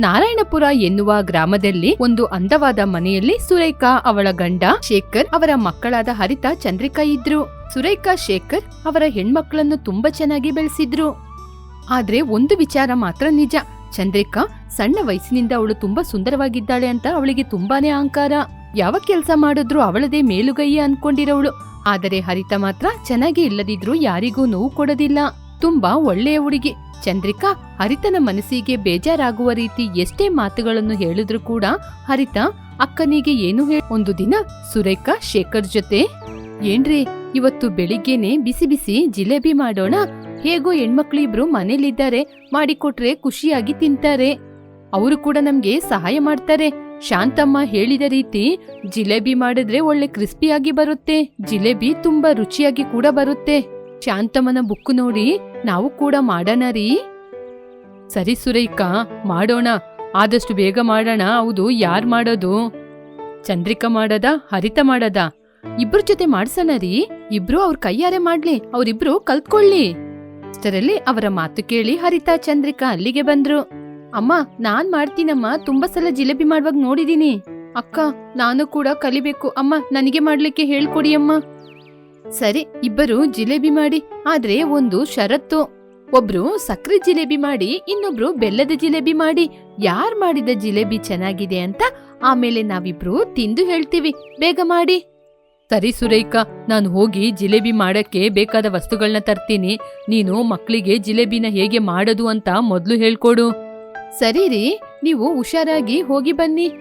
ನಾರಾಯಣಪುರ ಎನ್ನುವ ಗ್ರಾಮದಲ್ಲಿ ಒಂದು ಅಂದವಾದ ಮನೆಯಲ್ಲಿ ಸುರೇಖಾ, ಅವಳ ಗಂಡ ಶೇಖರ್ ಅವರ ಮಕ್ಕಳಾದ ಹರಿತ, ಚಂದ್ರಿಕಾ ಇದ್ರು. ಸುರೇಖಾ, ಶೇಖರ್ ಅವರ ಹೆಣ್ಮಕ್ಳನ್ನು ತುಂಬಾ ಚೆನ್ನಾಗಿ ಬೆಳೆಸಿದ್ರು. ಆದ್ರೆ ಒಂದು ವಿಚಾರ ಮಾತ್ರ ನಿಜ. ಚಂದ್ರಿಕಾ ಸಣ್ಣ ವಯಸ್ಸಿನಿಂದ ಅವಳು ತುಂಬಾ ಸುಂದರವಾಗಿದ್ದಾಳೆ ಅಂತ ಅವಳಿಗೆ ತುಂಬಾನೇ ಅಹಂಕಾರ. ಯಾವ ಕೆಲಸ ಮಾಡಿದ್ರು ಅವಳದೇ ಮೇಲುಗೈಯೇ ಅನ್ಕೊಂಡಿರೋಳು. ಆದರೆ ಹರಿತ ಮಾತ್ರ ಚೆನ್ನಾಗಿ ಇಲ್ಲದಿದ್ರು ಯಾರಿಗೂ ನೋವು ಕೊಡೋದಿಲ್ಲ. ತುಂಬಾ ಒಳ್ಳೆಯ ಹುಡುಗಿ. ಚಂದ್ರಿಕಾ, ಹರಿತನ ಮನಸ್ಸಿಗೆ ಬೇಜಾರಾಗುವ ರೀತಿ ಎಷ್ಟೇ ಮಾತುಗಳನ್ನು ಹೇಳಿದ್ರು ಕೂಡ ಹರಿತ ಅಕ್ಕನಿಗೆ ಏನು ಹೇಳ ಒಂದು ದಿನ ಸುರೇಖಾ, ಶೇಖರ್ ಜೊತೆ, ಏನ್ರಿ, ಇವತ್ತು ಬೆಳಿಗ್ಗೆನೆ ಬಿಸಿ ಬಿಸಿ ಜಿಲೇಬಿ ಮಾಡೋಣ? ಹೇಗೋ ಹೆಣ್ಮಕ್ಳಿಬ್ರು ಮನೇಲಿದ್ದಾರೆ, ಮಾಡಿಕೊಟ್ರೆ ಖುಷಿಯಾಗಿ ತಿಂತಾರೆ. ಅವರು ಕೂಡ ನಮ್ಗೆ ಸಹಾಯ ಮಾಡ್ತಾರೆ. ಶಾಂತಮ್ಮ ಹೇಳಿದ ರೀತಿ ಜಿಲೇಬಿ ಮಾಡಿದ್ರೆ ಒಳ್ಳೆ ಕ್ರಿಸ್ಪಿಯಾಗಿ ಬರುತ್ತೆ. ಜಿಲೇಬಿ ತುಂಬಾ ರುಚಿಯಾಗಿ ಕೂಡ ಬರುತ್ತೆ. ಶಾಂತಮ್ಮನ ಬುಕ್ ನೋಡಿ ನಾವು ಕೂಡ ಮಾಡೋಣ ರೀ. ಸರಿ ಸುರೇಖ, ಮಾಡೋಣ. ಆದಷ್ಟು ಬೇಗ ಮಾಡೋಣ. ಹೌದು, ಯಾರ್ ಮಾಡೋದು? ಚಂದ್ರಿಕಾ ಮಾಡದ, ಹರಿತ ಮಾಡದ? ಇಬ್ರ ಜೊತೆ ಮಾಡ್ಸೋಣ ರೀ. ಇಬ್ರು ಅವ್ರ ಕೈಯಾರೆ ಮಾಡ್ಲಿ, ಅವ್ರಿಬ್ರು ಕಲ್ತ್ಕೊಳ್ಳಿ. ಅಷ್ಟರಲ್ಲಿ ಅವರ ಮಾತು ಕೇಳಿ ಹರಿತಾ, ಚಂದ್ರಿಕಾ ಅಲ್ಲಿಗೆ ಬಂದ್ರು. ಅಮ್ಮ, ನಾನ್ ಮಾಡ್ತೀನಮ್ಮ. ತುಂಬಾ ಸಲ ಜಿಲೇಬಿ ಮಾಡುವಾಗ ನೋಡಿದೀನಿ. ಅಕ್ಕ, ನಾನು ಕೂಡ ಕಲಿಬೇಕು. ಅಮ್ಮ, ನನಗೆ ಮಾಡ್ಲಿಕ್ಕೆ ಹೇಳ್ಕೊಡಿ ಅಮ್ಮ. ಸರಿ, ಇಬ್ಬರು ಜಿಲೇಬಿ ಮಾಡಿ. ಆದ್ರೆ ಒಂದು ಷರತ್ತು. ಒಬ್ರು ಸಕ್ಕರೆ ಜಿಲೇಬಿ ಮಾಡಿ, ಇನ್ನೊಬ್ರು ಬೆಲ್ಲದ ಜಿಲೇಬಿ ಮಾಡಿ. ಯಾರ್ ಮಾಡಿದ ಜಿಲೇಬಿ ಚೆನ್ನಾಗಿದೆ ಅಂತ ಆಮೇಲೆ ನಾವಿಬ್ರು ತಿಂದು ಹೇಳ್ತೀವಿ. ಬೇಗ ಮಾಡಿ. ಸರಿ ಸುರೇಖಾ, ನಾನು ಹೋಗಿ ಜಿಲೇಬಿ ಮಾಡಕ್ಕೆ ಬೇಕಾದ ವಸ್ತುಗಳನ್ನ ತರ್ತೀನಿ. ನೀನು ಮಕ್ಕಳಿಗೆ ಜಿಲೇಬಿನ ಹೇಗೆ ಮಾಡೋದು ಅಂತ ಮೊದ್ಲು ಹೇಳ್ಕೊಡು. ಸರಿ ರೀ, ನೀವು ಹುಷಾರಾಗಿ ಹೋಗಿ ಬನ್ನಿ.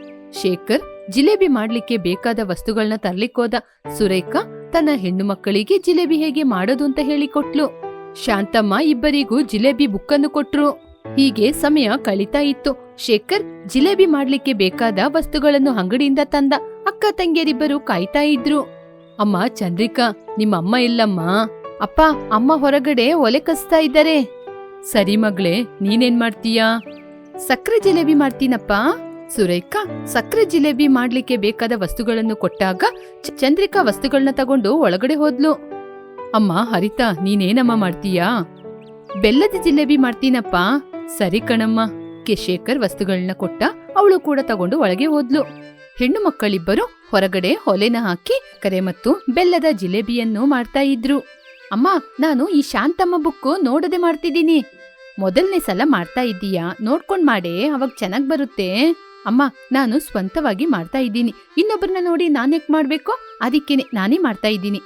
ಶೇಖರ್, ಜಿಲೇಬಿ ಮಾಡ್ಲಿಕ್ಕೆ ಬೇಕಾದ ವಸ್ತುಗಳನ್ನ ತರ್ಲಿಕ್ಕೋದ. ಸುರೇಖಾ ತನ್ನ ಹೆಣ್ಣು ಮಕ್ಕಳಿಗೆ ಜಿಲೇಬಿ ಹೇಗೆ ಮಾಡೋದು ಅಂತ ಹೇಳಿಕೊಟ್ಲು. ಶಾಂತಮ್ಮ ಇಬ್ಬರಿಗೂ ಜಿಲೇಬಿ ಬುಕ್ಕನ್ನು ಕೊಟ್ರು. ಹೀಗೆ ಸಮಯ ಕಳೀತಾ ಇತ್ತು. ಶೇಖರ್ ಜಿಲೇಬಿ ಮಾಡ್ಲಿಕ್ಕೆ ಬೇಕಾದ ವಸ್ತುಗಳನ್ನು ಅಂಗಡಿಯಿಂದ ತಂದ. ಅಕ್ಕ ತಂಗಿಯರಿಬ್ಬರು ಕಾಯ್ತಾ ಇದ್ರು. ಅಮ್ಮ, ಚಂದ್ರಿಕಾ, ನಿಮ್ಮಮ್ಮ ಇಲ್ಲಮ್ಮ. ಅಪ್ಪ, ಅಮ್ಮ ಹೊರಗಡೆ ಒಲೆ ಕಸ್ತಾ ಇದ್ದಾರೆ. ಸರಿ ಮಗಳೇ, ನೀನೇನ್ ಮಾಡ್ತೀಯಾ? ಸಕ್ಕರೆ ಜಿಲೇಬಿ ಮಾಡ್ತೀನಪ್ಪ. ಸುರೇಖಾ ಸಕ್ಕರೆ ಜಿಲೇಬಿ ಮಾಡ್ಲಿಕ್ಕೆ ಬೇಕಾದ ವಸ್ತುಗಳನ್ನು ಕೊಟ್ಟಾಗ ಚಂದ್ರಿಕಾ ವಸ್ತುಗಳನ್ನ ತಗೊಂಡು ಒಳಗಡೆ ಹೋದ್ಲು. ಅಮ್ಮ, ಹರಿತಾ, ನೀನೇನಮ್ಮ ಮಾಡ್ತೀಯಾ? ಬೆಲ್ಲದ ಜಿಲೇಬಿ ಮಾಡ್ತೀನಪ್ಪ. ಸರಿ ಕಣಮ್ಮ. ಕೆ ಶೇಖರ್ ವಸ್ತುಗಳನ್ನ ಕೊಟ್ಟ ಅವಳು ಕೂಡ ತಗೊಂಡು ಒಳಗೆ ಹೋದ್ಲು. ಹೆಣ್ಣು ಮಕ್ಕಳಿಬ್ಬರು ಹೊರಗಡೆ ಹೊಲೆನ ಹಾಕಿ ಕರೆ ಮತ್ತು ಬೆಲ್ಲದ ಜಿಲೇಬಿಯನ್ನು ಮಾಡ್ತಾ ಇದ್ರು. ಅಮ್ಮ, ನಾನು ಈ ಶಾಂತಮ್ಮ ಬುಕ್ಕು ನೋಡದೆ ಮಾಡ್ತಿದ್ದೀನಿ. ಮೊದಲನೇ ಸಲ ಮಾಡ್ತಾ ಇದ್ದೀಯಾ? ನೋಡ್ಕೊಂಡ್ ಮಾಡೇ, ಅವಾಗ ಚೆನ್ನಾಗ್ ಬರುತ್ತೆ. ಅಮ್ಮ, ನಾನು ಸ್ವಂತವಾಗಿ ಮಾಡ್ತಾ ಇದ್ದೀನಿ. ಇನ್ನೊಬ್ಬರನ್ನ ನೋಡಿ ನಾನ್ಯಾಕೆ ಮಾಡ್ಬೇಕು? ಅದಕ್ಕೇನೆ ನಾನೇ ಮಾಡ್ತಾ ಇದ್ದೀನಿ.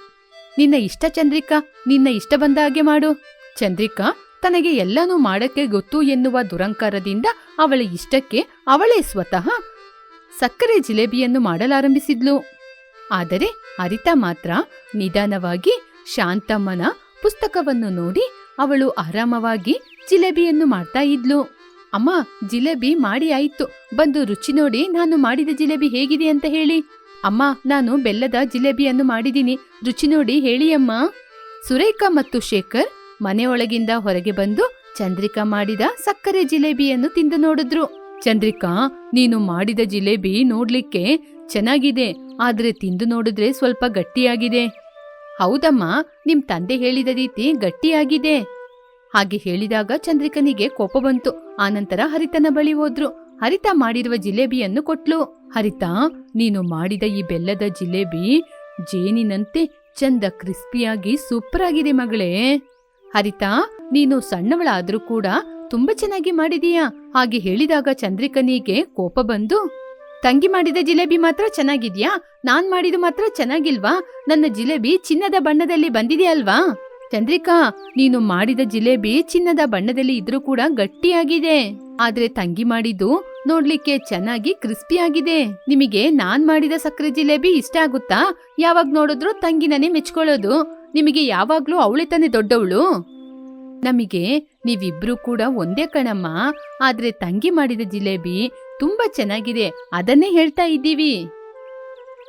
ನಿನ್ನ ಇಷ್ಟ ಚಂದ್ರಿಕಾ? ನಿನ್ನ ಇಷ್ಟ ಬಂದ ಹಾಗೆ ಮಾಡು. ಚಂದ್ರಿಕಾ, ತನಗೆ ಎಲ್ಲನೂ ಮಾಡಕ್ಕೆ ಗೊತ್ತು ಎನ್ನುವ ದುರಂಕಾರದಿಂದ ಅವಳ ಇಷ್ಟಕ್ಕೆ ಅವಳೇ ಸ್ವತಃ ಸಕ್ಕರೆ ಜಿಲೇಬಿಯನ್ನು ಮಾಡಲಾರಂಭಿಸಿದ್ಲು. ಆದರೆ ಹರಿತಾ ಮಾತ್ರ ನಿಧಾನವಾಗಿ ಶಾಂತಮ್ಮನ ಪುಸ್ತಕವನ್ನು ನೋಡಿ ಅವಳು ಆರಾಮವಾಗಿ ಜಿಲೇಬಿಯನ್ನು ಮಾಡ್ತಾ ಇದ್ಲು. ಅಮ್ಮ, ಜಿಲೇಬಿ ಮಾಡಿ ಆಯ್ತು. ಬಂದು ರುಚಿ ನೋಡಿ ನಾನು ಮಾಡಿದ ಜಿಲೇಬಿ ಹೇಗಿದೆ ಅಂತ ಹೇಳಿ. ಅಮ್ಮ, ನಾನು ಬೆಲ್ಲದ ಜಿಲೇಬಿಯನ್ನು ಮಾಡಿದ್ದೀನಿ. ರುಚಿ ನೋಡಿ ಹೇಳಿ ಅಮ್ಮ. ಸುರೇಖಾ ಮತ್ತು ಶೇಖರ್ ಮನೆಯೊಳಗಿಂದ ಹೊರಗೆ ಬಂದು ಚಂದ್ರಿಕಾ ಮಾಡಿದ ಸಕ್ಕರೆ ಜಿಲೇಬಿಯನ್ನು ತಿಂದು ನೋಡಿದ್ರು. ಚಂದ್ರಿಕಾ, ನೀನು ಮಾಡಿದ ಜಿಲೇಬಿ ನೋಡ್ಲಿಕ್ಕೆ ಚೆನ್ನಾಗಿದೆ, ಆದ್ರೆ ತಿಂದು ನೋಡಿದ್ರೆ ಸ್ವಲ್ಪ ಗಟ್ಟಿಯಾಗಿದೆ. ಹೌದಮ್ಮ, ನಿಮ್ ತಂದೆ ಹೇಳಿದ ರೀತಿ ಗಟ್ಟಿಯಾಗಿದೆ. ಹಾಗೆ ಹೇಳಿದಾಗ ಚಂದ್ರಿಕನಿಗೆ ಕೋಪ ಬಂತು. ಆನಂತರ ಹರಿತನ ಬಳಿ ಹೋದ್ರು. ಹರಿತ ಮಾಡಿರುವ ಜಿಲೇಬಿಯನ್ನು ಕೊಟ್ಲು. ಹರಿತ, ನೀನು ಮಾಡಿದ ಈ ಬೆಲ್ಲದ ಜಿಲೇಬಿ ಜೇನಿನಂತೆ ಚಂದ ಕ್ರಿಸ್ಪಿಯಾಗಿ ಸೂಪರ್ ಆಗಿದೆ ಮಗಳೇ. ಹರಿತಾ, ನೀನು ಸಣ್ಣವಳಾದ್ರೂ ಕೂಡ ತುಂಬಾ ಚೆನ್ನಾಗಿ ಮಾಡಿದೀಯಾ? ಹಾಗೆ ಹೇಳಿದಾಗ ಚಂದ್ರಿಕನಿಗೆ ಕೋಪ ಬಂದು, ತಂಗಿ ಮಾಡಿದ ಜಿಲೇಬಿ ಮಾತ್ರ ಚೆನ್ನಾಗಿದ್ಯಾ? ನಾನ್ ಮಾಡಿದ ಮಾತ್ರ ಚೆನ್ನಾಗಿಲ್ವಾ? ನನ್ನ ಜಿಲೇಬಿ ಚಿನ್ನದ ಬಣ್ಣದಲ್ಲಿ ಬಂದಿದೆಯಲ್ವಾ? ಚಂದ್ರಿಕಾ, ನೀನು ಮಾಡಿದ ಜಿಲೇಬಿ ಚಿನ್ನದ ಬಣ್ಣದಲ್ಲಿ ಇದ್ರೂ ಕೂಡ ಗಟ್ಟಿಯಾಗಿದೆ. ಆದ್ರೆ ತಂಗಿ ಮಾಡಿದ್ದು ನೋಡ್ಲಿಕ್ಕೆ ಚೆನ್ನಾಗಿ ಕ್ರಿಸ್ಪಿ ಆಗಿದೆ. ನಿಮಗೆ ನಾನ್ ಮಾಡಿದ ಸಕ್ಕರೆ ಜಿಲೇಬಿ ಇಷ್ಟ ಆಗುತ್ತಾ? ಯಾವಾಗ ನೋಡಿದ್ರು ತಂಗಿನೇ ಮೆಚ್ಕೊಳ್ಳೋದು. ನಿಮಗೆ ಯಾವಾಗ್ಲೂ ಅವಳೆ ತಾನೇ ದೊಡ್ಡವಳು. ನಮಗೆ ನೀವಿಬ್ರು ಕೂಡ ಒಂದೇ ಕಣಮ್ಮ. ಆದ್ರೆ ತಂಗಿ ಮಾಡಿದ ಜಿಲೇಬಿ ತುಂಬಾ ಚೆನ್ನಾಗಿದೆ. ಅದನ್ನೇ ಹೇಳ್ತಾ ಇದ್ದೀವಿ.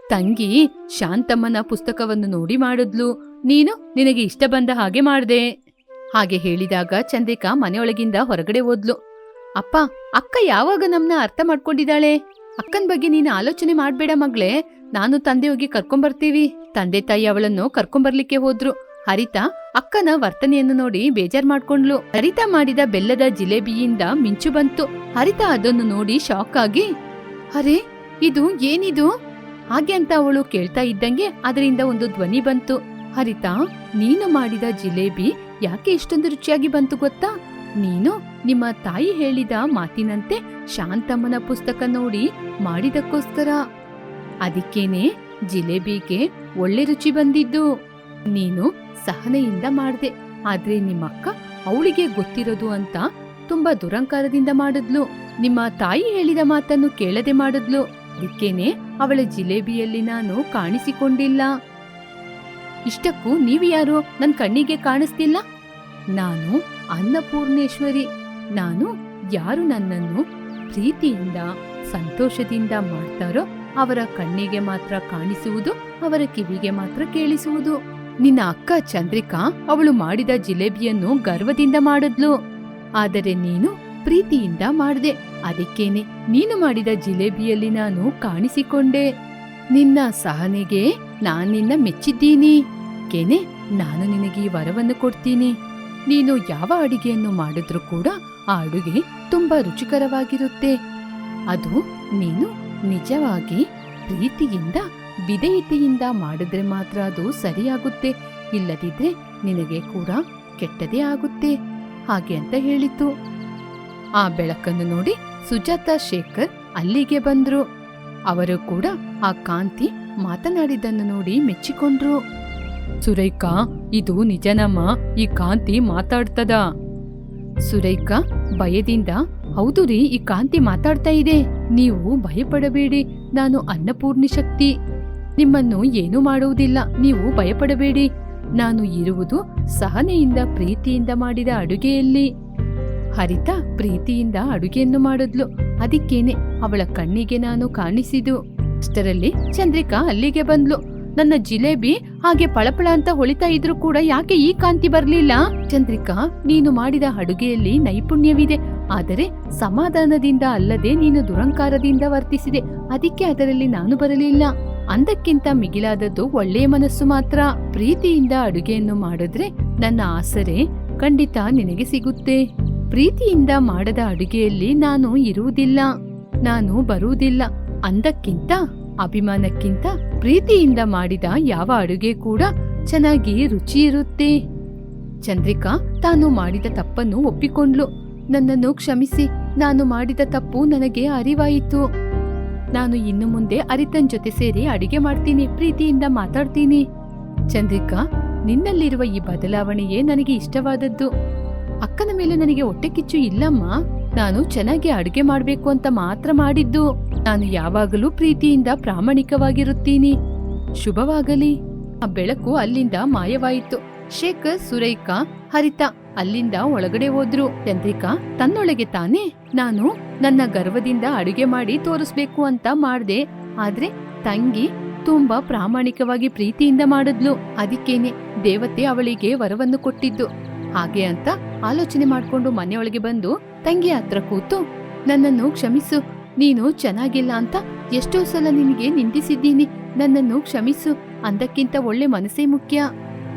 ತಂಗಿ ಶಾಂತಮ್ಮನ ಪುಸ್ತಕವನ್ನು ನೋಡಿ ಮಾಡಿದ್ಲು. ನೀನು ನಿನಗೆ ಇಷ್ಟ ಬಂದ ಹಾಗೆ ಮಾಡ್ದೆ. ಹಾಗೆ ಹೇಳಿದಾಗ ಚಂದ್ರಿಕಾ ಮನೆಯೊಳಗಿಂದ ಹೊರಗಡೆ ಓದ್ಲು ಅಪ್ಪ, ಅಕ್ಕ ಯಾವಾಗ ನಮ್ನ ಅರ್ಥ ಮಾಡ್ಕೊಂಡಿದ್ದಾಳೆ? ಅಕ್ಕನ್ ಬಗ್ಗೆ ನೀನು ಆಲೋಚನೆ ಮಾಡ್ಬೇಡ ಮಗ್ಳೆ. ನಾನು ತಂದೆ ಹೋಗಿ ಕರ್ಕೊಂಬರ್ತೀವಿ. ತಂದೆ ತಾಯಿ ಅವಳನ್ನು ಕರ್ಕೊಂಬರ್ಲಿಕ್ಕೆ ಹೋದ್ರು. ಹರಿತಾ ಅಕ್ಕನ ವರ್ತನೆಯನ್ನು ನೋಡಿ ಬೇಜಾರ್ ಮಾಡ್ಕೊಂಡ್ಲು. ಹರಿತಾ ಮಾಡಿದ ಬೆಲ್ಲದ ಜಿಲೇಬಿಯಿಂದ ಮಿಂಚು ಬಂತು. ಹರಿತಾ ಅದನ್ನು ನೋಡಿ ಶಾಕ್ ಆಗಿ, ಅರೆ, ಇದು ಏನಿದು? ಹಾಗೆ ಅಂತ ಅವಳು ಕೇಳ್ತಾ ಇದ್ದಂಗೆ ಅದರಿಂದ ಒಂದು ಧ್ವನಿ ಬಂತು. ಹರಿತಾ, ನೀನು ಮಾಡಿದ ಜಿಲೇಬಿ ಯಾಕೆ ಇಷ್ಟೊಂದು ರುಚಿಯಾಗಿ ಬಂತು ಗೊತ್ತಾ? ನೀನು ನಿಮ್ಮ ತಾಯಿ ಹೇಳಿದ ಮಾತಿನಂತೆ ಶಾಂತಮ್ಮನ ಪುಸ್ತಕ ನೋಡಿ ಮಾಡಿದಕ್ಕೋಸ್ಕರ. ಅದಕ್ಕೇನೆ ಜಿಲೇಬಿಗೆ ಒಳ್ಳೆ ರುಚಿ ಬಂದಿದ್ದು. ನೀನು ಸಹನೆಯಿಂದ ಮಾಡಿದೆ, ಆದ್ರೆ ನಿಮ್ಮಕ್ಕ ಅವಳಿಗೆ ಗೊತ್ತಿರೋದು ಅಂತ ತುಂಬಾ ದುರಂಕಾರದಿಂದ ಮಾಡಿದ್ಲು. ನಿಮ್ಮ ತಾಯಿ ಹೇಳಿದ ಮಾತನ್ನು ಕೇಳದೆ ಮಾಡಿದ್ಲು. ಅದಕ್ಕೇನೆ ಅವಳ ಜಿಲೇಬಿಯಲ್ಲಿ ನಾನು ಕಾಣಿಸಿಕೊಂಡಿಲ್ಲ. ಇಷ್ಟಕ್ಕೂ ನೀವು ಯಾರು? ನನ್ ಕಣ್ಣಿಗೆ ಕಾಣಿಸ್ತಿಲ್ಲ. ನಾನು ಅನ್ನಪೂರ್ಣೇಶ್ವರಿ. ನಾನು ಯಾರು ನನ್ನನ್ನು ಪ್ರೀತಿಯಿಂದ, ಸಂತೋಷದಿಂದ ಮಾಡ್ತಾರೋ ಅವರ ಕಣ್ಣಿಗೆ ಮಾತ್ರ ಕಾಣಿಸುವುದು, ಅವರ ಕಿವಿಗೆ ಮಾತ್ರ ಕೇಳಿಸುವುದು. ನಿನ್ನ ಅಕ್ಕ ಚಂದ್ರಿಕಾ ಅವಳು ಮಾಡಿದ ಜಿಲೇಬಿಯನ್ನು ಗರ್ವದಿಂದ ಮಾಡಿದ್ಲು. ಆದರೆ ನೀನು ಪ್ರೀತಿಯಿಂದ ಮಾಡಿದೆ. ಅದಕ್ಕೇನೆ ನೀನು ಮಾಡಿದ ಜಿಲೇಬಿಯಲ್ಲಿ ನಾನು ಕಾಣಿಸಿಕೊಂಡೆ. ನಿನ್ನ ಸಹನೆಗೆ ನಾನಿನ್ನ ಮೆಚ್ಚಿದ್ದೀನಿ. ಕೇನೆ, ನಾನು ನಿನಗೆ ಈ ವರವನ್ನು ಕೊಡ್ತೀನಿ. ನೀನು ಯಾವ ಅಡುಗೆಯನ್ನು ಮಾಡಿದ್ರೂ ಕೂಡ ಆ ಅಡುಗೆ ತುಂಬಾ ರುಚಿಕರವಾಗಿರುತ್ತೆ. ಅದು ನೀನು ನಿಜವಾಗಿ ಪ್ರೀತಿಯಿಂದ, ವಿಧೇಯತೆಯಿಂದ ಮಾಡಿದ್ರೆ ಮಾತ್ರ ಅದು ಸರಿಯಾಗುತ್ತೆ. ಇಲ್ಲದಿದ್ರೆ ನಿನಗೆ ಕೂಡ ಕೆಟ್ಟದೇ ಆಗುತ್ತೆ. ಹಾಗೆ ಅಂತ ಹೇಳಿತು. ಆ ಬೆಳಕನ್ನು ನೋಡಿ ಸುಜಾತಾ ಶೇಖರ್ ಅಲ್ಲಿಗೆ ಬಂದ್ರು. ಅವರು ಕೂಡ ಆ ಕಾಂತಿ ಮಾತನಾಡಿದ್ದನ್ನು ನೋಡಿ ಮೆಚ್ಚಿಕೊಂಡ್ರು. ಸುರೈಕ ಇದು ನಿಜನಮ್ಮ? ಈ ಕಾಂತಿ ಮಾತಾಡ್ತದ? ಸುರೈಕ ಭಯದಿಂದ, ಹೌದು ರೀ, ಈ ಕಾಂತಿ ಮಾತಾಡ್ತಾ ಇದೆ. ನೀವು ಭಯಪಡಬೇಡಿ, ನಾನು ಅನ್ನಪೂರ್ಣಿ ಶಕ್ತಿ. ನಿಮ್ಮನ್ನು ಏನೂ ಮಾಡುವುದಿಲ್ಲ ನೀವು ಭಯಪಡಬೇಡಿ. ನಾನು ಇರುವುದು ಸಹನೆಯಿಂದ, ಪ್ರೀತಿಯಿಂದ ಮಾಡಿದ ಅಡುಗೆಯಲ್ಲಿ. ಹರಿತ ಪ್ರೀತಿಯಿಂದ ಅಡುಗೆಯನ್ನು ಮಾಡಿದ್ಲು. ಅದಕ್ಕೇನೆ ಅವಳ ಕಣ್ಣಿಗೆ ನಾನು ಕಾಣಿಸಿದು ಅಷ್ಟರಲ್ಲಿ ಚಂದ್ರಿಕಾ ಅಲ್ಲಿಗೆ ಬಂದ್ಲು. ನನ್ನ ಜಿಲೇಬಿ ಹಾಗೆ ಪಳಪಳ ಅಂತ ಹೊಳಿತಾ ಇದ್ರು ಕೂಡ ಯಾಕೆ ಈ ಕಾಂತಿ ಬರ್ಲಿಲ್ಲ? ಚಂದ್ರಿಕಾ, ನೀನು ಮಾಡಿದ ಅಡುಗೆಯಲ್ಲಿ ನೈಪುಣ್ಯವಿದೆ. ಆದರೆ ಸಮಾಧಾನದಿಂದ ಅಲ್ಲದೆ ನೀನು ದುರಂಕಾರದಿಂದ ವರ್ತಿಸಿದೆ. ಅದಕ್ಕೆ ಅದರಲ್ಲಿ ನಾನು ಬರಲಿಲ್ಲ. ಅಂದಕ್ಕಿಂತ ಮಿಗಿಲಾದದ್ದು ಒಳ್ಳೆಯ ಮನಸ್ಸು ಮಾತ್ರ. ಪ್ರೀತಿಯಿಂದ ಅಡುಗೆಯನ್ನು ಮಾಡಿದ್ರೆ ನನ್ನ ಆಸರೆ ಖಂಡಿತ ನಿನಗೆ ಸಿಗುತ್ತೆ. ಪ್ರೀತಿಯಿಂದ ಮಾಡದ ಅಡುಗೆಯಲ್ಲಿ ನಾನು ಇರುವುದಿಲ್ಲ. ನಾನು ಬರುವುದಿಲ್ಲ. ಅಂದಕ್ಕಿಂತ, ಅಭಿಮಾನಕ್ಕಿಂತ ಪ್ರೀತಿಯಿಂದ ಮಾಡಿದ ಯಾವ ಅಡುಗೆ ಕೂಡ ಚೆನ್ನಾಗಿ ರುಚಿ ಇರುತ್ತೆ. ಚಂದ್ರಿಕಾ ತಾನು ಮಾಡಿದ ತಪ್ಪನ್ನು ಒಪ್ಪಿಕೊಂಡ್ಲು. ನನ್ನನ್ನು ಕ್ಷಮಿಸಿ, ನಾನು ಮಾಡಿದ ತಪ್ಪು ನನಗೆ ಅರಿವಾಯಿತು. ನಾನು ಇನ್ನು ಮುಂದೆ ಅರಿತನ್ ಜೊತೆ ಸೇರಿ ಅಡಿಗೆ ಮಾಡ್ತೀನಿ, ಪ್ರೀತಿಯಿಂದ ಮಾತಾಡ್ತೀನಿ. ಚಂದ್ರಿಕಾ, ನಿನ್ನಲ್ಲಿರುವ ಈ ಬದಲಾವಣೆಯೇ ನನಗೆ ಇಷ್ಟವಾದದ್ದು. ಅಕ್ಕನ ಮೇಲೆ ನನಗೆ ಹೊಟ್ಟೆ ಕಿಚ್ಚು ಇಲ್ಲಮ್ಮ. ನಾನು ಚೆನ್ನಾಗಿ ಅಡುಗೆ ಮಾಡ್ಬೇಕು ಅಂತ ಮಾತ್ರ ಮಾಡಿದ್ದು. ನಾನು ಯಾವಾಗಲೂ ಪ್ರೀತಿಯಿಂದ ಪ್ರಾಮಾಣಿಕವಾಗಿರುತ್ತೀನಿ. ಶುಭವಾಗಲಿ. ಆ ಬೆಳಕು ಅಲ್ಲಿಂದ ಮಾಯವಾಯಿತು. ಶೇಖರ್ ಸುರೈಕಾ ಹರಿತ ಅಲ್ಲಿಂದ ಒಳಗಡೆ ಹೋದ್ರು. ಚಂದ್ರಿಕಾ, ತನ್ನೊಳಗೆ ತಾನೇ? ನಾನು ನನ್ನ ಗರ್ವದಿಂದ ಅಡುಗೆ ಮಾಡಿ ತೋರಿಸ್ಬೇಕು ಅಂತ ಮಾಡ್ದೆ. ಆದ್ರೆ ತಂಗಿ ತುಂಬಾ ಪ್ರಾಮಾಣಿಕವಾಗಿ ಪ್ರೀತಿಯಿಂದ ಮಾಡಿದ್ಲು. ಅದಕ್ಕೇನೆ ದೇವತೆ ಅವಳಿಗೆ ವರವನ್ನು ಕೊಟ್ಟಿದ್ದು. ಹಾಗೆ ಅಂತ ಆಲೋಚನೆ ಮಾಡ್ಕೊಂಡು ಮನೆಯೊಳಗೆ ಬಂದು ತಂಗಿ ಹತ್ರ ಕೂತು, ನನ್ನನ್ನು ಕ್ಷಮಿಸು. ನೀನು ಚೆನ್ನಾಗಿಲ್ಲ ಅಂತ ಎಷ್ಟೋ ಸಲ ನಿನಗೆ ನಿಂದಿಸಿದ್ದೀನಿ. ನನ್ನನ್ನು ಕ್ಷಮಿಸು. ಅಂದಕ್ಕಿಂತ ಒಳ್ಳೆ ಮನಸ್ಸೇ ಮುಖ್ಯ.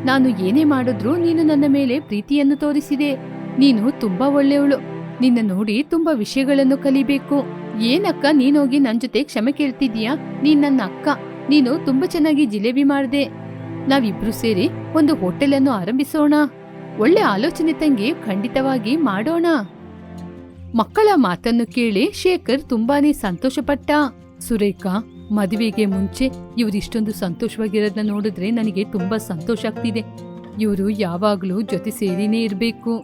ನಾನು ಏನೇ ಮಾಡಿದ್ರೂ ನೀನು ನನ್ನ ಮೇಲೆ ಪ್ರೀತಿಯನ್ನು ತೋರಿಸಿದೆ. ನೀನು ತುಂಬಾ ಒಳ್ಳೆಯವಳು. ನಿನ್ನ ನೋಡಿ ತುಂಬಾ ವಿಷಯಗಳನ್ನು ಕಲಿಬೇಕು. ಏನಕ್ಕ ನೀನೋಗಿ ನನ್ ಜೊತೆ ಕ್ಷಮೆ ಕೇಳ್ತಿದ್ಯಾ ನೀನ್ ನನ್ನ ಅಕ್ಕ. ನೀನು ತುಂಬಾ ಚೆನ್ನಾಗಿ ಜಿಲೇಬಿ ಮಾಡ್ದೆ. ನಾವಿಬ್ರು ಸೇರಿ ಒಂದು ಹೋಟೆಲ್ ಅನ್ನು ಆರಂಭಿಸೋಣ. ಒಳ್ಳೆ ಆಲೋಚನೆ ತಂಗಿ ಖಂಡಿತವಾಗಿ ಮಾಡೋಣ. ಮಕ್ಕಳ ಮಾತನ್ನು ಕೇಳಿ ಶೇಖರ್ ತುಂಬಾನೇ ಸಂತೋಷಪಟ್ಟ. ಸುರೇಖಾ, ಮದುವೆಗೆ ಮುಂಚೆ ಇವ್ರಿಷ್ಟೊಂದು ಸಂತೋಷವಾಗಿರೋದನ್ನ ನೋಡಿದ್ರೆ ನನಗೆ ತುಂಬಾ ಸಂತೋಷ ಆಗ್ತಿದೆ. ಇವರು ಯಾವಾಗ್ಲೂ ಜೊತೆ ಸೇರಿನೇ ಇರ್ಬೇಕು.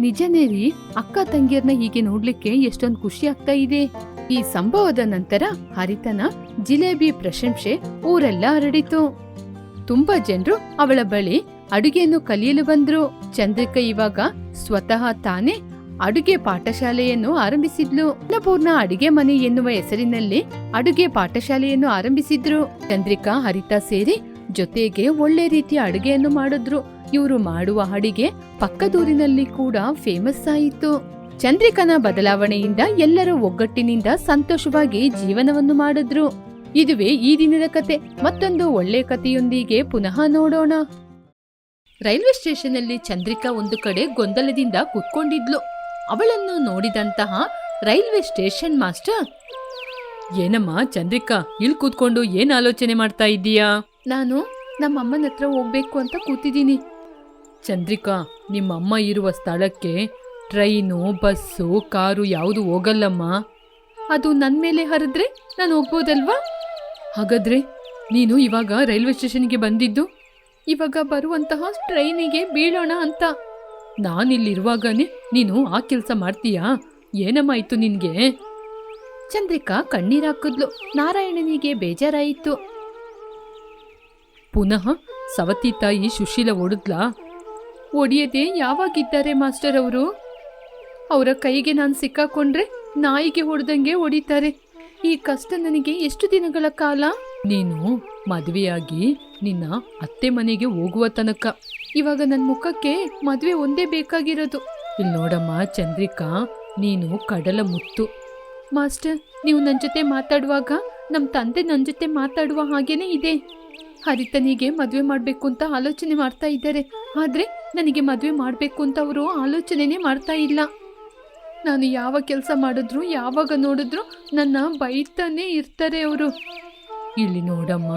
ನಿಜನೇ ರೀ, ಅಕ್ಕ ತಂಗಿಯರ್ನ ಹೀಗೆ ನೋಡ್ಲಿಕ್ಕೆ ಎಷ್ಟೊಂದು ಖುಷಿ ಆಗ್ತಾ ಇದೆ. ಈ ಸಂಭವದ ನಂತರ ಹರಿತನ ಜಿಲೇಬಿ ಪ್ರಶಂಸೆ ಊರೆಲ್ಲ ಹರಡಿತು. ತುಂಬಾ ಜನರು ಅವಳ ಬಳಿ ಅಡುಗೆಯನ್ನು ಕಲಿಯಲು ಬಂದ್ರು. ಚಂದ್ರಿಕಾ ಇವಾಗ ಸ್ವತಃ ತಾನೇ ಅಡುಗೆ ಪಾಠಶಾಲೆಯನ್ನು ಆರಂಭಿಸಿದ್ಲು. ಅನ್ನಪೂರ್ಣ ಅಡುಗೆ ಮನೆ ಎನ್ನುವ ಹೆಸರಿನಲ್ಲಿ ಅಡುಗೆ ಪಾಠಶಾಲೆಯನ್ನು ಆರಂಭಿಸಿದ್ರು. ಚಂದ್ರಿಕಾ, ಹರಿತಾ ಸೇರಿ ಜೊತೆಗೆ ಒಳ್ಳೆ ರೀತಿಯ ಅಡುಗೆಯನ್ನು ಮಾಡಿದ್ರು. ಇವರು ಮಾಡುವ ಅಡಿಗೆ ಪಕ್ಕದೂರಿನಲ್ಲಿ ಕೂಡ ಫೇಮಸ್ ಆಯಿತು. ಚಂದ್ರಿಕನ ಬದಲಾವಣೆಯಿಂದ ಎಲ್ಲರೂ ಒಗ್ಗಟ್ಟಿನಿಂದ ಸಂತೋಷವಾಗಿ ಜೀವನವನ್ನು ಮಾಡಿದ್ರು. ಇದುವೇ ಈ ದಿನದ ಕತೆ. ಮತ್ತೊಂದು ಒಳ್ಳೆ ಕಥೆಯೊಂದಿಗೆ ಪುನಃ ನೋಡೋಣ. ರೈಲ್ವೆ ಸ್ಟೇಷನ್ನಲ್ಲಿ ಚಂದ್ರಿಕಾ ಒಂದು ಕಡೆ ಗೊಂದಲದಿಂದ ಕೂತ್ಕೊಂಡಿದ್ಲು. ಅವಳನ್ನು ನೋಡಿದಂತಹ ರೈಲ್ವೆ ಸ್ಟೇಷನ್ ಮಾಸ್ಟರ್. ಏನಮ್ಮ ಚಂದ್ರಿಕಾ ಇಲ್ಲಿ ಕೂತ್ಕೊಂಡು ಏನ್ ಆಲೋಚನೆ ಮಾಡ್ತಾ ಇದ್ದೀಯಾ? ನಾನು ನಮ್ಮ ಅಮ್ಮನ ಹತ್ರ ಹೋಗ್ಬೇಕು ಅಂತ ಕೂತಿದ್ದೀನಿ. ಚಂದ್ರಿಕಾ ನಿಮ್ಮಮ್ಮ ಇರುವ ಸ್ಥಳಕ್ಕೆ ಟ್ರೈನು ಬಸ್ಸು ಕಾರು ಯಾವುದು ಹೋಗಲ್ಲಮ್ಮ? ಅದು ನನ್ನ ಮೇಲೆ ಹರಿದ್ರೆ ನಾನು ಹೋಗ್ಬೋದಲ್ವಾ? ಹಾಗಾದ್ರೆ ನೀನು ಇವಾಗ ರೈಲ್ವೆ ಸ್ಟೇಷನ್ಗೆ ಬಂದಿದ್ದು? ಇವಾಗ ಬರುವಂತಹ ಟ್ರೈನಿಗೆ ಬೀಳೋಣ ಅಂತ. ನಾನಿಲ್ಲಿರುವಾಗನೇ ನೀನು ಆ ಕೆಲಸ ಮಾಡ್ತೀಯಾ? ಏನಮ್ಮ ನಿನಗೆ? ನಿನ್ಗೆ ಚಂದ್ರಿಕಾ ಕಣ್ಣೀರಾಕಿದ್ಲು ನಾರಾಯಣನಿಗೆ ಬೇಜಾರಾಯಿತು. ಪುನಃ ಸವತಿ ತಾಯಿ ಸುಶೀಲ ಓಡಿದ್ಲಾ? ಒಡೆಯದೆ ಯಾವಾಗಿದ್ದಾರೆ ಮಾಸ್ಟರ್ ಅವರು? ಅವರ ಕೈಗೆ ನಾನು ಸಿಕ್ಕಾಕೊಂಡ್ರೆ ನಾಯಿಗೆ ಹೊಡೆದಂಗೆ ಹೊಡಿತಾರೆ. ಈ ಕಷ್ಟ ನನಗೆ ಎಷ್ಟು ದಿನಗಳ ಕಾಲ? ನೀನು ಮದುವೆಯಾಗಿ ನಿನ್ನ ಅತ್ತೆ ಮನೆಗೆ ಹೋಗುವ ತನಕ ಇವಾಗ ನನ್ನ ಮುಖಕ್ಕೆ ಮದುವೆ ಒಂದೇ ಬೇಕಾಗಿರೋದು. ಇಲ್ಲಿ ನೋಡಮ್ಮ ಚಂದ್ರಿಕಾ ನೀನು ಕಡಲ ಮುತ್ತು. ಮಾಸ್ಟರ್ ನೀವು ನನ್ನ ಜೊತೆ ಮಾತಾಡುವಾಗ ನಮ್ಮ ತಂದೆ ನನ್ನ ಜೊತೆ ಮಾತಾಡುವ ಹಾಗೇನೇ ಇದೆ. ಹರಿತನಿಗೆ ಮದುವೆ ಮಾಡಬೇಕು ಅಂತ ಆಲೋಚನೆ ಮಾಡ್ತಾ ಇದ್ದಾರೆ. ಆದರೆ ನನಗೆ ಮದುವೆ ಮಾಡಬೇಕು ಅಂತ ಅವರು ಆಲೋಚನೆನೇ ಮಾಡ್ತಾ ಇಲ್ಲ. ನಾನು ಯಾವ ಕೆಲಸ ಮಾಡಿದ್ರು ಯಾವಾಗ ನೋಡಿದ್ರು ನನ್ನ ಬೈತಾನೇ ಇರ್ತಾರೆ ಅವರು. ಇಲ್ಲಿ ನೋಡಮ್ಮ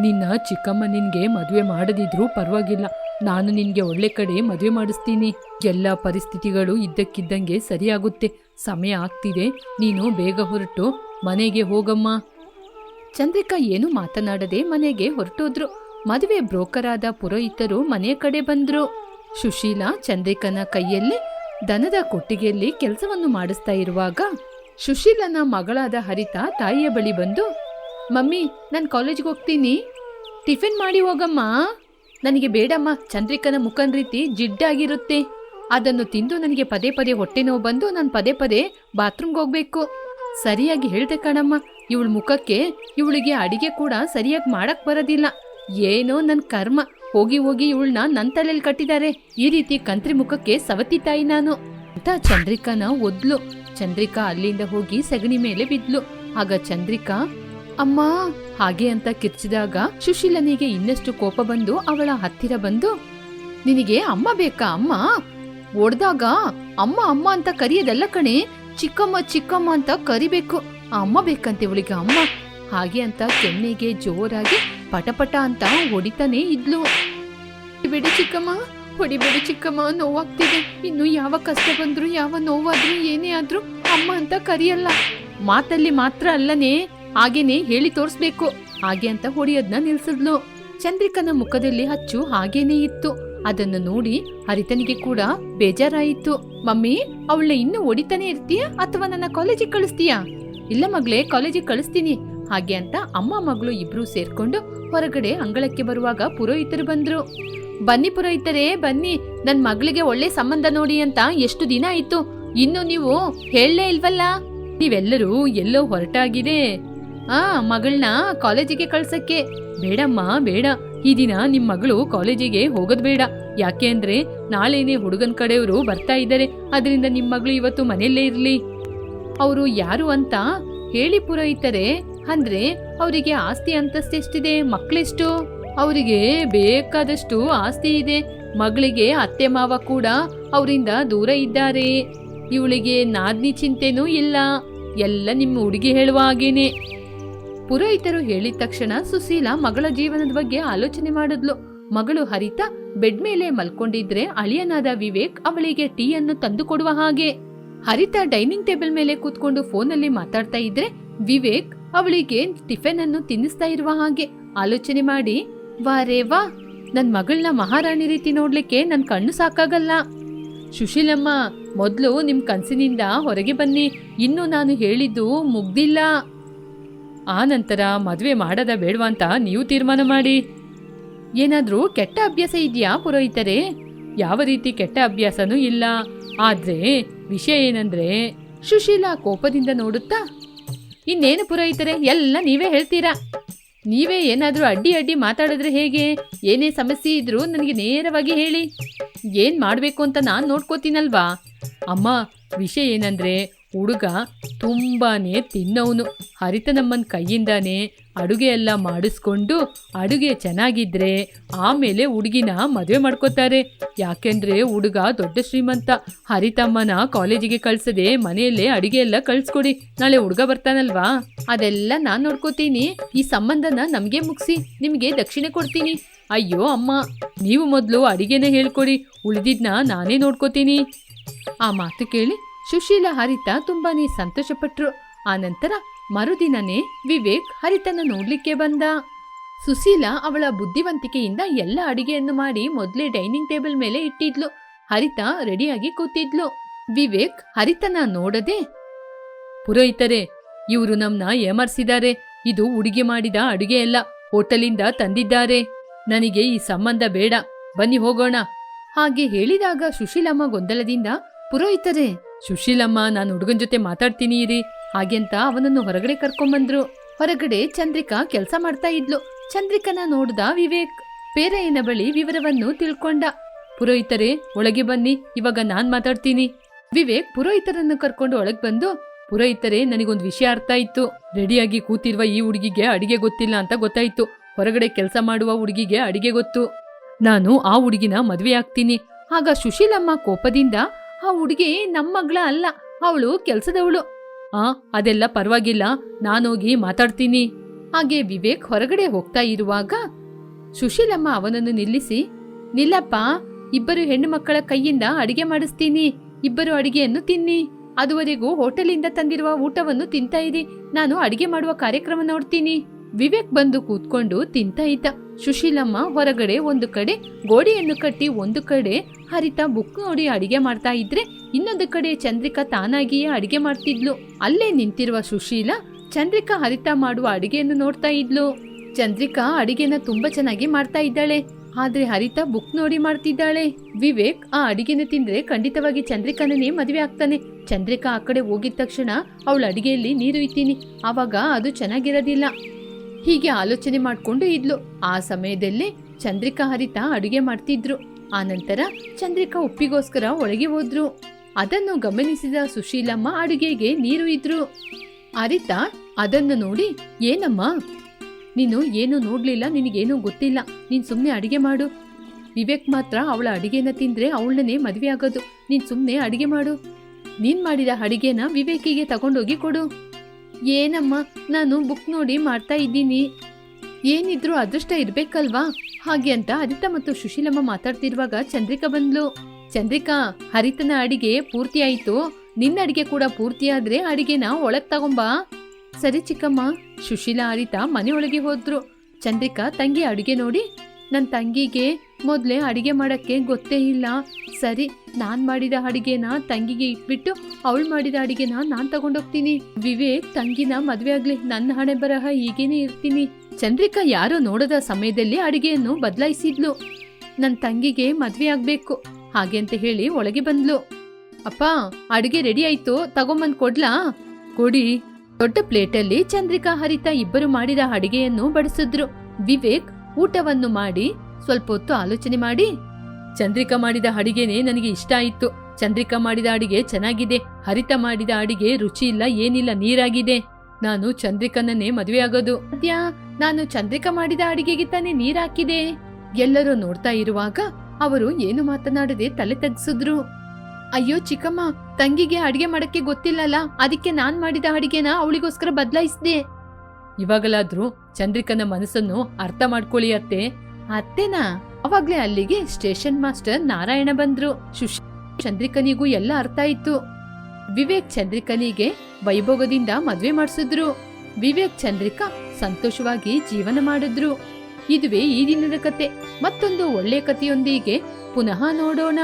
ನಿನ್ನ ಚಿಕ್ಕಮ್ಮ ನಿನ್ಗೆ ಮದುವೆ ಮಾಡದಿದ್ರೂ ಪರವಾಗಿಲ್ಲ. ನಾನು ನಿನಗೆ ಒಳ್ಳೆ ಕಡೆ ಮದುವೆ ಮಾಡಿಸ್ತೀನಿ. ಎಲ್ಲ ಪರಿಸ್ಥಿತಿಗಳು ಇದ್ದಕ್ಕಿದ್ದಂಗೆ ಸರಿಯಾಗುತ್ತೆ. ಸಮಯ ಆಗ್ತಿದೆ. ನೀನು ಬೇಗ ಹೊರಟು ಮನೆಗೆ ಹೋಗಮ್ಮ. ಚಂದ್ರಿಕಾ ಏನು ಮಾತನಾಡದೆ ಮನೆಗೆ ಹೊರಟೋದ್ರು. ಮದುವೆ ಬ್ರೋಕರ್ ಆದ ಪುರೋಹಿತರು ಮನೆಯ ಕಡೆ ಬಂದ್ರು. ಸುಶೀಲಾ ಚಂದ್ರಿಕನ ಕೈಯಲ್ಲಿ ದನದ ಕೊಟ್ಟಿಗೆಯಲ್ಲಿ ಕೆಲಸವನ್ನು ಮಾಡಿಸ್ತಾ ಇರುವಾಗ ಸುಶೀಲನ ಮಗಳಾದ ಹರಿತ ತಾಯಿಯ ಬಳಿ ಬಂದು ಮಮ್ಮಿ, ನಾನು ಕಾಲೇಜ್ಗೆ ಹೋಗ್ತೀನಿ. ಟಿಫಿನ್ ಮಾಡಿ ಹೋಗಮ್ಮ. ನನಗೆ ಬೇಡಮ್ಮ, ಚಂದ್ರಿಕನ ಮುಖನ್ ರೀತಿ ಜಿಡ್ಡಾಗಿರುತ್ತೆ ಅದನ್ನು ತಿಂದು ನನಗೆ ಪದೇ ಪದೇ ಹೊಟ್ಟೆ ನೋವು ಬಂದು ನಾನು ಪದೇ ಪದೇ ಬಾತ್ರೂಮ್ಗೆ ಹೋಗ್ಬೇಕು. ಸರಿಯಾಗಿ ಹೇಳ್ದೆ ಕಣಮ್ಮ, ಇವಳ ಮುಖಕ್ಕೆ, ಇವಳಿಗೆ ಅಡಿಗೆ ಕೂಡ ಸರಿಯಾಗಿ ಮಾಡಕ್ ಬರೋದಿಲ್ಲ. ಏನೋ ನನ್ನ ಕರ್ಮ. ಹೋಗಿ ಹೋಗಿ ಇವಳನ್ನ ನನ್ನ ತಲೆಯಲ್ಲಿ ಕಟ್ಟಿದ್ದಾರೆ ಈ ರೀತಿ ಕಂತ್ರಿ ಮುಖಕ್ಕೆ ಸವತಿ ತಾಯಿ ನಾನು. ಅಂತ ಚಂದ್ರಿಕಾನ ಒದ್ಲು. ಚಂದ್ರಿಕಾ ಅಲ್ಲಿಂದ ಹೋಗಿ ಸಗಣಿ ಮೇಲೆ ಬಿದ್ಲು. ಆಗ ಚಂದ್ರಿಕಾ ಅಮ್ಮ, ಹಾಗೆ ಅಂತ ಕಿರ್ಚಿದಾಗ ಸುಶೀಲನಿಗೆ ಇನ್ನಷ್ಟು ಕೋಪ ಬಂದು ಅವಳ ಹತ್ತಿರ ಬಂದು, ನಿನಗೆ ಅಮ್ಮ ಬೇಕಾ ಅಮ್ಮ? ಒಡ್ದಾಗ ಅಮ್ಮ ಅಮ್ಮ ಅಂತ ಕರಿಯೋದಲ್ಲ ಕಣೆ, ಚಿಕ್ಕಮ್ಮ ಚಿಕ್ಕಮ್ಮ ಅಂತ ಕರಿಬೇಕು. ಅಮ್ಮ ಬೇಕಂತೆ ಇವಳಿಗೆ ಅಮ್ಮ. ಹಾಗೆ ಅಂತ ಕೆನ್ನೆಗೆ ಜೋರಾಗಿ ಪಟಪಟ ಅಂತ ಹೊಡಿತಾನೆ ಇದ್ಲು. ಬಿಡಿ ಚಿಕ್ಕಮ್ಮ, ಹೊಡಿಬೇಡಿ ಚಿಕ್ಕಮ್ಮ, ನೋವಾಗ್ತಿದೆ. ಇನ್ನು ಯಾವ ಕಷ್ಟ ಬಂದ್ರು, ಯಾವ ನೋವಾದ್ರೂ ಏನೇ ಆದ್ರೂ ಅಮ್ಮ ಅಂತ ಕರಿಯಲ್ಲ. ಮಾತಲ್ಲಿ ಮಾತ್ರ ಅಲ್ಲನೇ ಹಾಗೇನೆ ಹೇಳಿ ತೋರಿಸ್ಬೇಕು. ಹಾಗೆ ಅಂತ ಹೊಡಿಯೋದ್ನ ನಿಲ್ಸಿದ್ಲು. ಚಂದ್ರಿಕನ ಮುಖದಲ್ಲಿ ಹಚ್ಚು ಹಾಗೇನೇ ಇತ್ತು. ಅದನ್ನು ನೋಡಿ ಹರಿತನಿಗೆ ಕೂಡ ಬೇಜಾರಾಯಿತು. ಮಮ್ಮಿ ಅವಳ ಇನ್ನು ಹೊಡಿತಾನೆ ಇರ್ತೀಯ ಅಥವಾ ನನ್ನ ಕಾಲೇಜಿಗೆ ಕಳಿಸ್ತೀಯಾ? ಇಲ್ಲ ಮಗಳೇ, ಕಾಲೇಜಿಗೆ ಕಳಿಸ್ತೀನಿ. ಹಾಗೆ ಅಂತ ಅಮ್ಮ ಮಗಳು ಇಬ್ರು ಸೇರ್ಕೊಂಡು ಹೊರಗಡೆ ಅಂಗಳಕ್ಕೆ ಬರುವಾಗ ಪುರೋಹಿತರು ಬಂದ್ರು. ಬನ್ನಿ ಪುರೋಹಿತರೇ, ಬನ್ನಿ. ನನ್ನ ಮಗಳಿಗೆ ಒಳ್ಳೆ ಸಂಬಂಧ ನೋಡಿ ಅಂತ ಎಷ್ಟು ದಿನ ಆಯ್ತು. ಇನ್ನು ನೀವು ಹೇಳಲೇ ಇಲ್ವಲ್ಲ? ನೀವೆಲ್ಲರೂ ಎಲ್ಲೋ ಹೊರಟಾಗಿದೆ. ಆ, ಮಗಳನ್ನ ಕಾಲೇಜಿಗೆ ಕಳ್ಸಕ್ಕೆ. ಬೇಡಮ್ಮ, ಬೇಡ. ಈ ದಿನ ನಿಮ್ ಮಗಳು ಕಾಲೇಜಿಗೆ ಹೋಗೋದ್ ಬೇಡ. ಯಾಕೆ ಅಂದ್ರೆ ನಾಳೆನೆ ಹುಡುಗನ್ ಕಡೆಯವರು ಬರ್ತಾ ಇದ್ದಾರೆ. ಅದರಿಂದ ನಿಮ್ ಮಗಳು ಇವತ್ತು ಮನೆಯಲ್ಲೇ ಇರ್ಲಿ. ಅವರು ಯಾರು ಅಂತ ಹೇಳಿ ಪುರೋಹಿತರೆ, ಅಂದ್ರೆ ಅವರಿಗೆ ಆಸ್ತಿ ಅಂತಸ್ತೆಷ್ಟಿದೆ ಮಕ್ಳೆಷ್ಟು? ಅವರಿಗೆ ಬೇಕಾದಷ್ಟು ಆಸ್ತಿ ಇದೆ. ಮಗಳಿಗೆ ಅತ್ತೆ ಮಾವ ಕೂಡ ಅವರಿಂದ ದೂರ ಇದ್ದಾರೆ. ಇವಳಿಗೆ ನಾದ್ನಿ ಚಿಂತೆನೂ ಇಲ್ಲ. ಎಲ್ಲ ನಿಮ್ಮ ಹುಡುಗಿ ಹೇಳುವ ಹಾಗೇನೆ. ಪುರೋಹಿತರು ಹೇಳಿದ ತಕ್ಷಣ ಸುಶೀಲ ಮಗಳ ಜೀವನದ ಬಗ್ಗೆ ಆಲೋಚನೆ ಮಾಡಿದ್ಲು. ಮಗಳು ಹರಿತ ಬೆಡ್ ಮೇಲೆ ಮಲ್ಕೊಂಡಿದ್ರೆ ಅಳಿಯನಾದ ವಿವೇಕ್ ಅವಳಿಗೆ ಟೀ ಅನ್ನು ತಂದು ಕೊಡುವ ಹಾಗೆ. ಹರಿತ ಡೈನಿಂಗ್ ಟೇಬಲ್ ಮೇಲೆ ಕೂತ್ಕೊಂಡು ಫೋನಲ್ಲಿ ಮಾತಾಡ್ತಾ ಇದ್ರೆ ವಿವೇಕ್ ಅವಳಿಗೆ ಟಿಫಿನ್ ಅನ್ನು ತಿನ್ನಿಸ್ತಾ ಇರುವ ಹಾಗೆ. ಆಲೋಚನೆ ಮಾಡಿ ವಾರೇ ವಾ, ನನ್ ಮಗಳನ್ನ ಮಹಾರಾಣಿ ರೀತಿ ನೋಡ್ಲಿಕ್ಕೆ ನನ್ ಕಣ್ಣು ಸಾಕಾಗಲ್ಲ. ಸುಶೀಲಮ್ಮ, ಮೊದ್ಲು ನಿಮ್ ಕನಸಿನಿಂದ ಹೊರಗೆ ಬನ್ನಿ. ಇನ್ನು ನಾನು ಹೇಳಿದ್ದು ಮುಗ್ದಿಲ್ಲ. ಆ ನಂತರ ಮದುವೆ ಮಾಡದ ಬೇಡವಂತ ನೀವು ತೀರ್ಮಾನ ಮಾಡಿ. ಏನಾದರೂ ಕೆಟ್ಟ ಅಭ್ಯಾಸ ಇದೆಯಾ ಪುರೋಹಿತರೆ? ಯಾವ ರೀತಿ ಕೆಟ್ಟ ಅಭ್ಯಾಸನೂ ಇಲ್ಲ. ಆದರೆ ವಿಷಯ ಏನಂದ್ರೆ ಸುಶೀಲಾ ಕೋಪದಿಂದ ನೋಡುತ್ತಾ, ಇನ್ನೇನು ಪುರೋಹಿತರೆ, ಎಲ್ಲ ನೀವೇ ಹೇಳ್ತೀರಾ? ನೀವೇ ಏನಾದರೂ ಅಡ್ಡಿ ಅಡ್ಡಿ ಮಾತಾಡಿದ್ರೆ ಹೇಗೆ? ಏನೇ ಸಮಸ್ಯೆ ಇದ್ರೂ ನನಗೆ ನೇರವಾಗಿ ಹೇಳಿ. ಏನು ಮಾಡಬೇಕು ಅಂತ ನಾನು ನೋಡ್ಕೋತೀನಲ್ವಾ? ಅಮ್ಮ, ವಿಷಯ ಏನಂದ್ರೆ ಹುಡುಗ ತುಂಬಾನೇ ತಿನ್ನೋನು ಹರಿತನಮ್ಮನ ಕೈಯಿಂದಾನೇ ಅಡುಗೆ ಎಲ್ಲ ಮಾಡಿಸ್ಕೊಂಡು ಅಡುಗೆ ಚೆನ್ನಾಗಿದ್ರೆ ಆಮೇಲೆ ಹುಡುಗಿನ ಮದುವೆ ಮಾಡ್ಕೋತಾರೆ. ಯಾಕೆಂದ್ರೆ ಹುಡುಗ ದೊಡ್ಡ ಶ್ರೀಮಂತ. ಹರಿತಮ್ಮನ ಕಾಲೇಜಿಗೆ ಕಳ್ಸದೆ ಮನೆಯಲ್ಲೇ ಅಡುಗೆ ಎಲ್ಲ ಕಳ್ಸ್ಕೊಡಿ. ನಾಳೆ ಹುಡುಗ ಬರ್ತಾನಲ್ವಾ? ಅದೆಲ್ಲ ನಾನು ನೋಡ್ಕೋತೀನಿ. ಈ ಸಂಬಂಧನ ನಮಗೆ ಮುಗಿಸಿ. ನಿಮಗೆ ದಕ್ಷಿಣೆ ಕೊಡ್ತೀನಿ. ಅಯ್ಯೋ ಅಮ್ಮ, ನೀವು ಮೊದಲು ಅಡಿಗೆನ ಹೇಳ್ಕೊಡಿ. ಉಳಿದಿದ್ನ ನಾನೇ ನೋಡ್ಕೋತೀನಿ. ಆ ಮಾತು ಕೇಳಿ ಸುಶೀಲ ಹರಿತ ತುಂಬಾನೇ ಸಂತೋಷಪಟ್ರು. ನಂತರ ಮರುದಿನನೇ ವಿವೇಕ್ ಹರಿತನ ನೋಡ್ಲಿಕ್ಕೆ ಬಂದ. ಸುಶೀಲ ಅವಳ ಬುದ್ಧಿವಂತಿಕೆಯಿಂದ ಎಲ್ಲ ಅಡಿಗೆಯನ್ನು ಮಾಡಿ ಮೊದಲೇ ಡೈನಿಂಗ್ ಟೇಬಲ್ ಮೇಲೆ ಇಟ್ಟಿದ್ಲು. ಹರಿತ ರೆಡಿಯಾಗಿ ಕೂತಿದ್ಲು. ವಿವೇಕ್ ಹರಿತನ ನೋಡದೆ, ಪುರೋಹಿತರೆ, ಇವರು ನಮ್ನ ಏಮರ್ಸಿದ್ದಾರೆ ಇದು ಉಡುಗೆ ಮಾಡಿದ ಅಡುಗೆ ಅಲ್ಲ, ಹೋಟೆಲಿಂದ ತಂದಿದ್ದಾರೆ. ನನಗೆ ಈ ಸಂಬಂಧ ಬೇಡ. ಬನ್ನಿ ಹೋಗೋಣ. ಹಾಗೆ ಹೇಳಿದಾಗ ಸುಶೀಲಮ್ಮ ಗೊಂದಲದಿಂದ ಪುರೋಹಿತರೆ, ಸುಶೀಲಮ್ಮ, ನಾನು ಹುಡುಗನ ಜೊತೆ ಮಾತಾಡ್ತೀನಿ ಇರಿ. ಹಾಗೆಂತ ಅವನನ್ನು ಹೊರಗಡೆ ಕರ್ಕೊಂಬಂದ್ರು. ಹೊರಗಡೆ ಚಂದ್ರಿಕಾ ಕೆಲಸ ಮಾಡ್ತಾ ಇದ್ಲು. ಚಂದ್ರಿಕನ ನೋಡ್ದ ವಿವೇಕ್ ಪೇರೆಯನ ಬಳಿ ವಿವರವನ್ನು ತಿಳ್ಕೊಂಡ. ಪುರೋಹಿತರೇ, ಒಳಗೆ ಬನ್ನಿ, ಇವಾಗ ನಾನ್ ಮಾತಾಡ್ತೀನಿ. ವಿವೇಕ್ ಪುರೋಹಿತರನ್ನು ಕರ್ಕೊಂಡು ಒಳಗ್ ಬಂದು, ಪುರೋಹಿತರೇ, ನನಗೊಂದು ವಿಷಯ ಅರ್ಥ ಆಯ್ತು. ರೆಡಿಯಾಗಿ ಕೂತಿರುವ ಈ ಹುಡುಗಿಗೆ ಅಡಿಗೆ ಗೊತ್ತಿಲ್ಲ ಅಂತ ಗೊತ್ತಾಯ್ತು. ಹೊರಗಡೆ ಕೆಲಸ ಮಾಡುವ ಹುಡುಗಿಗೆ ಅಡಿಗೆ ಗೊತ್ತು. ನಾನು ಆ ಹುಡುಗಿನ ಮದುವೆ ಆಗ್ತೀನಿ. ಆಗ ಸುಶೀಲಮ್ಮ ಕೋಪದಿಂದ ಆ ಹುಡುಗಿ ನಮ್ಮ ಮಗಳ ಅಲ್ಲ, ಅವಳು ಕೆಲಸದವಳು. ಆ, ಅದೆಲ್ಲ ಪರವಾಗಿಲ್ಲ, ನಾನೋಗಿ ಮಾತಾಡ್ತೀನಿ. ಹಾಗೆ ವಿವೇಕ್ ಹೊರಗಡೆ ಹೋಗ್ತಾ ಇರುವಾಗ ಸುಶೀಲಮ್ಮ ಅವನನ್ನು ನಿಲ್ಲಿಸಿ, ನಿಲ್ಲಪ್ಪ, ಇಬ್ಬರು ಹೆಣ್ಣು ಮಕ್ಕಳ ಕೈಯಿಂದ ಅಡಿಗೆ ಮಾಡಿಸ್ತೀನಿ, ಇಬ್ಬರು ಅಡಿಗೆಯನ್ನು ತಿನ್ನಿ. ಅದುವರೆಗೂ ಹೋಟೆಲಿಂದ ತಂದಿರುವ ಊಟವನ್ನು ತಿಂತಾ ಇರಿ, ನಾನು ಅಡಿಗೆ ಮಾಡುವ ಕಾರ್ಯಕ್ರಮ ನೋಡ್ತೀನಿ. ವಿವೇಕ್ ಬಂದು ಕೂತ್ಕೊಂಡು ತಿಂತಾ ಇದ್ದ. ಸುಶೀಲಮ್ಮ ಹೊರಗಡೆ ಒಂದು ಕಡೆ ಗೋಡೆಯನ್ನು ಕಟ್ಟಿ ಒಂದು ಕಡೆ ಹರಿತ ಬುಕ್ ನೋಡಿ ಅಡಿಗೆ ಮಾಡ್ತಾ ಇದ್ರೆ ಇನ್ನೊಂದು ಕಡೆ ಚಂದ್ರಿಕಾ ತಾನಾಗಿಯೇ ಅಡಿಗೆ ಮಾಡ್ತಿದ್ಲು. ಅಲ್ಲೇ ನಿಂತಿರುವ ಸುಶೀಲ ಚಂದ್ರಿಕಾ ಹರಿತ ಮಾಡುವ ಅಡಿಗೆಯನ್ನು ನೋಡ್ತಾ ಇದ್ಲು. ಚಂದ್ರಿಕಾ ಅಡಿಗೆನ ತುಂಬಾ ಚೆನ್ನಾಗಿ ಮಾಡ್ತಾ ಇದ್ದಾಳೆ. ಆದ್ರೆ ಹರಿತ ಬುಕ್ ನೋಡಿ ಮಾಡ್ತಿದ್ದಾಳೆ. ವಿವೇಕ್ ಆ ಅಡಿಗೆನ ತಿಂದ್ರೆ ಖಂಡಿತವಾಗಿ ಚಂದ್ರಿಕಾನೇ ಮದುವೆ ಆಗ್ತಾನೆ. ಚಂದ್ರಿಕಾ ಆ ಕಡೆ ಹೋಗಿದ ತಕ್ಷಣ ಅವಳ ಅಡಿಗೆಯಲ್ಲಿ ನೀರು ಇತ್ತೀನಿ ಆವಾಗ ಅದು ಚೆನ್ನಾಗಿರೋದಿಲ್ಲ. ಹೀಗೆ ಆಲೋಚನೆ ಮಾಡಿಕೊಂಡು ಇದ್ಲು. ಆ ಸಮಯದಲ್ಲಿ ಚಂದ್ರಿಕಾ ಹರಿತ ಅಡುಗೆ ಮಾಡ್ತಿದ್ರು. ಆನಂತರ ಚಂದ್ರಿಕಾ ಉಪ್ಪಿಗೋಸ್ಕರ ಒಳಗೆ ಹೋದ್ರು. ಅದನ್ನು ಗಮನಿಸಿದ ಸುಶೀಲಮ್ಮ ಅಡುಗೆಗೆ ನೀರು ಇದ್ರು. ಹರಿತ ಅದನ್ನು ನೋಡಿ, ಏನಮ್ಮ? ನೀನು ಏನು ನೋಡ್ಲಿಲ್ಲ? ನಿನಗೇನು ಗೊತ್ತಿಲ್ಲ. ನೀನ್ ಸುಮ್ಮನೆ ಅಡಿಗೆ ಮಾಡು. ವಿವೇಕ್ ಮಾತ್ರ ಅವಳ ಅಡಿಗೆನ ತಿಂದ್ರೆ ಅವಳನ್ನೇ ಮದುವೆ ಆಗೋದು ನೀನ್ ಸುಮ್ಮನೆ ಅಡಿಗೆ ಮಾಡು. ನೀನ್ ಮಾಡಿದ ಅಡಿಗೆನ ವಿವೇಕಿಗೆ ತಗೊಂಡೋಗಿ ಕೊಡು. ಏನಮ್ಮ, ನಾನು ಬುಕ್ ನೋಡಿ ಮಾಡ್ತಾ ಇದ್ದೀನಿ. ಏನಿದ್ರು ಅದೃಷ್ಟ ಇರ್ಬೇಕಲ್ವಾ? ಹಾಗೆ ಅಂತ ಹರಿತ ಮತ್ತು ಸುಶೀಲಮ್ಮ ಮಾತಾಡ್ತಿರುವಾಗ ಚಂದ್ರಿಕಾ ಬಂದ್ಲು. ಚಂದ್ರಿಕಾ, ಹರಿತನ ಅಡಿಗೆ ಪೂರ್ತಿ ಆಯ್ತು. ನಿನ್ನ ಅಡಿಗೆ ಕೂಡ ಪೂರ್ತಿಯಾದ್ರೆ ಅಡಿಗೆನ ಒಳಗ್ ತಗೊಂಬಾ. ಸರಿ ಚಿಕ್ಕಮ್ಮ, ಸುಶೀಲಾ, ಹರಿತ ಒಳಗೆ ಹೋದ್ರು. ಚಂದ್ರಿಕಾ ತಂಗಿ ಅಡಿಗೆ ನೋಡಿ ನನ್ನ ತಂಗಿಗೆ ಮೊದಲೇ ಅಡಿಗೆ ಮಾಡಕ್ಕೆ ಗೊತ್ತೇ ಇಲ್ಲ. ಸರಿ, ನಾನು ಮಾಡಿದ ಅಡಿಗೆನ ತಂಗಿಗೆ ಇಟ್ಬಿಟ್ಟು ಅವಳು ಮಾಡಿದ ಅಡಿಗೆನ ನಾನು ತಗೊಂಡೋಗ್ತೀನಿ. ವಿವೇಕ್ ತಂಗಿನ ಮದುವೆ ಆಗ್ಲಿ ನನ್ನ ಹಣೆ ಬರಹ ಹೀಗೇನೆ ಇರ್ತೀನಿ. ಚಂದ್ರಿಕಾ ಯಾರೋ ನೋಡದ ಸಮಯದಲ್ಲಿ ಅಡಿಗೆಯನ್ನು ಬದಲಾಯಿಸಿದ್ಲು. ನನ್ನ ತಂಗಿಗೆ ಮದುವೆ ಆಗ್ಬೇಕು, ಹಾಗೆ ಅಂತ ಹೇಳಿ ಒಳಗೆ ಬಂದ್ಲು. ಅಪ್ಪ, ಅಡಿಗೆ ರೆಡಿ ಆಯ್ತು, ತಗೊಂಬಂದ್ ಕೊಡ್ಲಾ? ಕೊಡಿ. ದೊಡ್ಡ ಪ್ಲೇಟಲ್ಲಿ ಚಂದ್ರಿಕಾ ಹರಿತ ಇಬ್ಬರು ಮಾಡಿದ ಅಡಿಗೆಯನ್ನು ಬಡಿಸಿದ್ರು. ವಿವೇಕ್ ಊಟವನ್ನು ಮಾಡಿ, ಸ್ವಲ್ಪ ಹೊತ್ತು ಆಲೋಚನೆ ಮಾಡಿ. ಚಂದ್ರಿಕಾ ಮಾಡಿದ ಅಡಿಗೆನೆ ನನಗೆ ಇಷ್ಟ ಆಯಿತು. ಚಂದ್ರಿಕಾ ಮಾಡಿದ ಅಡಿಗೆ ಚೆನ್ನಾಗಿದೆ. ಹರಿತ ಮಾಡಿದ ಅಡಿಗೆ ರುಚಿ ಇಲ್ಲ, ಏನಿಲ್ಲ, ನೀರಾಗಿದೆ. ನಾನು ಚಂದ್ರಿಕನನ್ನೇ ಮದುವೆ ಆಗೋದು. ಅದ್ಯಾ ನಾನು ಚಂದ್ರಿಕಾ ಮಾಡಿದ ಅಡಿಗೆಗೆ ತಾನೇ ನೀರಾಕಿದೆ. ಎಲ್ಲರೂ ನೋಡ್ತಾ ಇರುವಾಗ ಅವರು ಏನು ಮಾತನಾಡದೆ ತಲೆ ತಗ್ಸಿದ್ರು. ಅಯ್ಯೋ ಚಿಕ್ಕಮ್ಮ, ತಂಗಿಗೆ ಅಡಿಗೆ ಮಾಡಕ್ಕೆ ಗೊತ್ತಿಲ್ಲಲ್ಲ, ಅದಕ್ಕೆ ನಾನ್ ಮಾಡಿದ ಅಡಿಗೆನ ಅವಳಿಗೋಸ್ಕರ ಬದಲಾಯಿಸ್ದೆ. ಇವಾಗಲಾದ್ರೂ ಚಂದ್ರಿಕನ ಮನಸ್ಸನ್ನು ಅರ್ಥ ಮಾಡ್ಕೊಳ್ಳಿ ಅತ್ತೆ. ಅತ್ತೆನಾ ಅವಾಗ್ಲೇ ಅಲ್ಲಿಗೆ ಸ್ಟೇಷನ್ ಮಾಸ್ಟರ್ ನಾರಾಯಣ ಬಂದ್ರು. ಸುಶ್ ಚಂದ್ರಿಕನಿಗೂ ಎಲ್ಲ ಅರ್ಥ ಆಯ್ತು. ವಿವೇಕ್ ಚಂದ್ರಿಕನಿಗೆ ವೈಭೋಗದಿಂದ ಮದ್ವೆ ಮಾಡಿಸಿದ್ರು. ವಿವೇಕ್ ಚಂದ್ರಿಕಾ ಸಂತೋಷವಾಗಿ ಜೀವನ ಮಾಡಿದ್ರು. ಇದುವೇ ಈ ದಿನದ ಕತೆ. ಮತ್ತೊಂದು ಒಳ್ಳೆ ಕಥೆಯೊಂದಿಗೆ ಪುನಃ ನೋಡೋಣ.